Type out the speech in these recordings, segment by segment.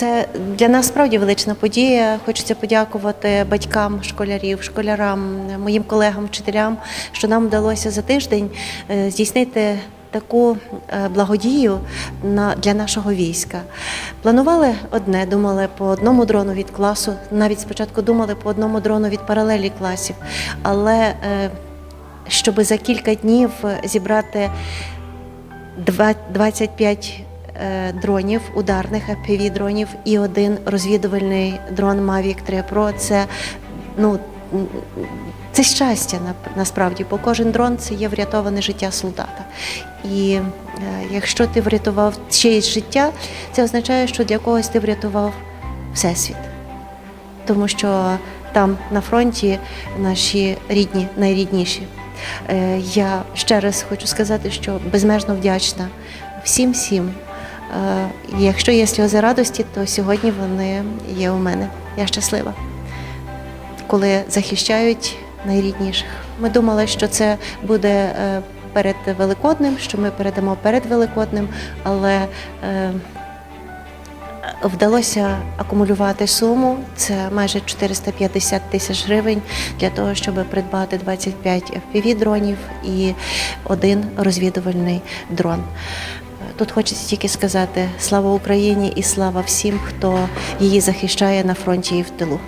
Це для нас справді велична подія. Хочеться подякувати батькам школярів, школярам, моїм колегам, вчителям, що нам вдалося за тиждень е, здійснити таку е, благодію для нашого війська. Планували одне, думали по одному дрону від класу, навіть спочатку думали по одному дрону від паралелі класів, але е, щоб за кілька днів зібрати Два- 25 е, дронів, ударних FPV дронів і один розвідувальний дрон Mavic 3 Pro. Це ну. Це щастя на- насправді, бо кожен дрон це є врятоване життя солдата. І е, якщо ти врятував чиєсь життя, це означає, що для когось ти врятував всесвіт. Тому що там на фронті наші рідні, найрідніші. Е, Я ще раз хочу сказати, що безмежно вдячна всім всім. Е, Якщо є сльози радості, то сьогодні вони є у мене. Я щаслива, коли захищають найрідніших. Ми думали, що це буде е, перед Великодним, що ми передамо перед Великодним, але е, Вдалося акумулювати суму, це майже 450 тисяч гривень для того, щоб придбати 25 FPV-дронів і один розвідувальний дрон. Тут хочеться тільки сказати слава Україні і слава всім, хто її захищає на фронті і в тилу.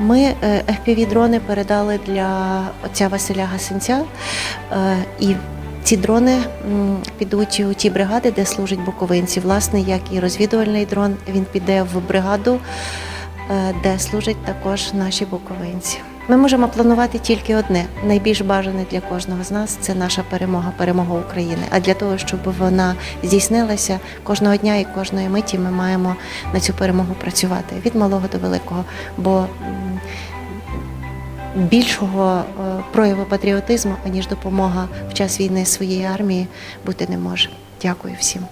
Ми е, FPV-дрони передали для отця Василя Гасенця, е, і ці дрони підуть у ті бригади, де служать буковинці. Власне, як і розвідувальний дрон, він піде в бригаду, е, де служать також наші буковинці. Ми можемо планувати тільки одне: найбільш бажане для кожного з нас це наша перемога, перемога України. А для того, щоб вона здійснилася кожного дня і кожної миті, ми маємо на цю перемогу працювати від малого до великого. Бо більшого е, прояву патріотизму, аніж допомога в час війни своєї армії, бути не може. Дякую всім.